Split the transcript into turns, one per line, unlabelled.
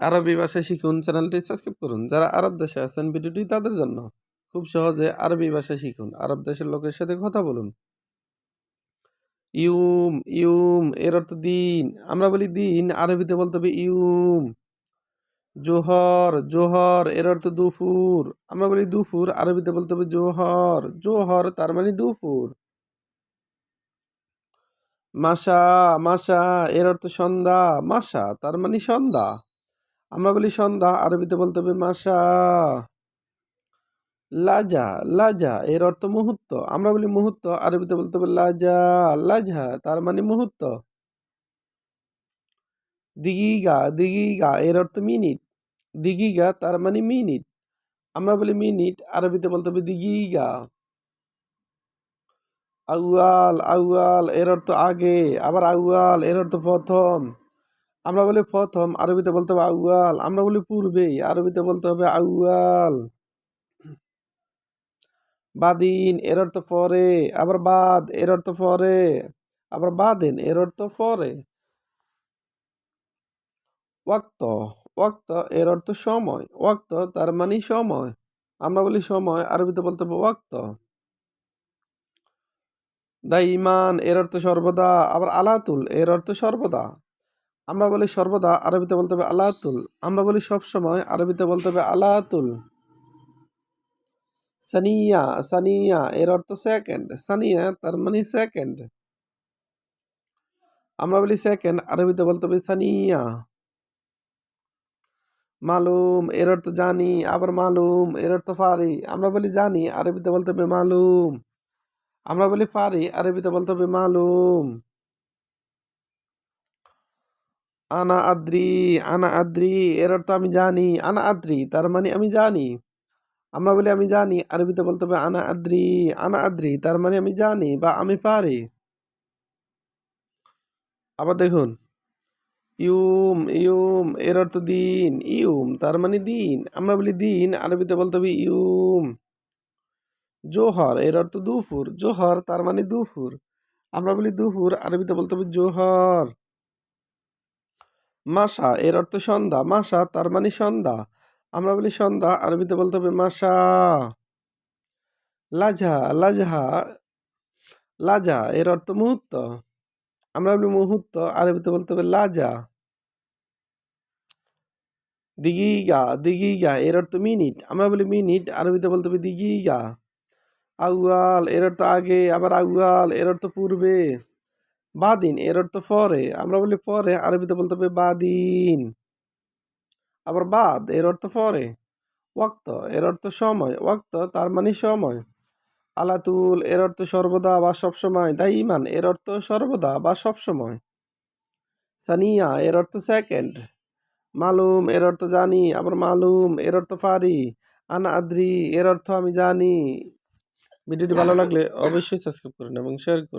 আরবি ভাষা শিখুন চ্যানেলটি সাবস্ক্রাইব করুন। যারা আরব দেশে আছেন, ভিডিওটি তাদের জন্য খুব সহজে আরবি ভাষা শিখুন। আরব দেশের লোকের সাথে কথা বলুন। ইউম ইউম, এর অর্থ দিন। আমরা বলি দিন, আরবিতে বলতে হবে ইউম। জোহর জোহর, এর অর্থ দুপুর। আমরা বলি দুপুর, আরবিতে বলতে হবে জোহর। জোহর, তার মানে দুপুর। মাসা মাসা এর অর্থ সন্ধ্যা। মাসা তার মানে সন্ধ্যা। আমরা বলি সন্ধ্যা, আরবিতে বলতে হবে মাসা লাজা লাজা, এর অর্থ মুহূর্ত। আমরা বলি মুহূর্ত, আরবিতে বলতে হবে লাজা লাজা, তার মানে মুহূর্ত। দিগিগা দিগিগা, এর অর্থ মিনিট। দিগিগা, তার মানে মিনিট। আমরা বলি মিনিট, আরবিতে বলতে হবে দিগিগা। আউয়াল আউয়াল, এর অর্থ আগে, আবার আউয়াল, এর অর্থ প্রথম। আমরা বলি প্রথম, আরবিতে বলতে হবে আউয়াল। আমরা বলি পূর্বেই, আরবিতে বলতে হবে আউয়াল। বাদিন, এর অর্থ পরে। আবার বাদ, এর অর্থ পরে। আবার বাদেন, এর অর্থ পরে। ওয়াক্ত ওয়াক্ত, এর অর্থ সময়। ওয়াক্ত, তার মানে সময়। আমরা বলি সময়, আরবিতে বলতে হবে ওয়াক্ত। দাইমান, এর অর্থ সর্বদা। আবার আলাতুল, এর অর্থ সর্বদা। আমরা বলি সর্বদা আরবিতে বলতে হবে আলাতুল। আমরা বলি সবসময় আরবিতে বলতে হবে আলাতুল। সানিয়া সানিয়া, এর অর্থ সেকেন্ড সানিয়া তার মানে সেকেন্ড আমরা বলি সেকেন্ড আরবিতে বলতে হবে সানিয়া। মালুম, এর অর্থ জানি, আবার মালুম, এর অর্থ ফারি। আমরা বলি জানি, আরবিতে বলতে হবে মালুম। আমরা বলি পারি আরবিতে বলতে হবে মালুম। আনা আদ্রি আনা আদ্রি এর অর্থ আমি জানি, আনা আদ্রি, তার মানে আমি জানি। আমরা বলি আমি জানি, আরবিতে বলতে হবে আনা আদ্রি আনা আদ্রি, তার মানে আমি জানি বা আমি পারি। আবার দেখুন, ইউম ইউম এর অর্থ দিন, ইউম, তার মানে দিন। আমরা বলি দিন, আরবিতে বলতে হবে ইউম। জোহর এর অর্থ দুপুর, জোহর, তার মানে দুপুর। আমরা বলি দুপুর, আরবিতে বলতে হবে জোহর। মাসা এর অর্থ সন্ধ্যা। মাসা তার মানে সন্ধ্যা। আমরা বলি সন্ধ্যা, আরবিতে বলতে হবে মাসা লাজা লাজহা লাজা এর অর্থ মুহূর্ত। আমরা বলি মুহূর্ত, আরবিতে বলতে হবে লাজা দিগিগা দিগিগা, এর অর্থ মিনিট। আমরা বলি মিনিট, আরবিতে বলতে হবে দিগিগা। আউয়াল, এর অর্থ আগে, আবার আউয়াল, এর অর্থ পূর্বে। বাদিন, এর অর্থ পরে। আমরা বলি পরে, আরবিতে বলতে হবে বাদিন। আবার বাদ, এর অর্থ পরে। ওয়াক্ত, এর অর্থ সময়। ওয়াক্ত, তার মানে সময়। আলাতুল, এর অর্থ সর্বদা বা সবসময়। দাইমান, এর অর্থ সর্বদা বা সবসময়। সানিয়া, এর অর্থ সেকেন্ড। মালুম, এর অর্থ জানি। আবার মালুম, এর অর্থ পারি আনা আদ্রি, এর অর্থ আমি জানি। ভিডিওটি ভালো লাগলে অবশ্যই সাবস্ক্রাইব করুন এবং শেয়ার করুন।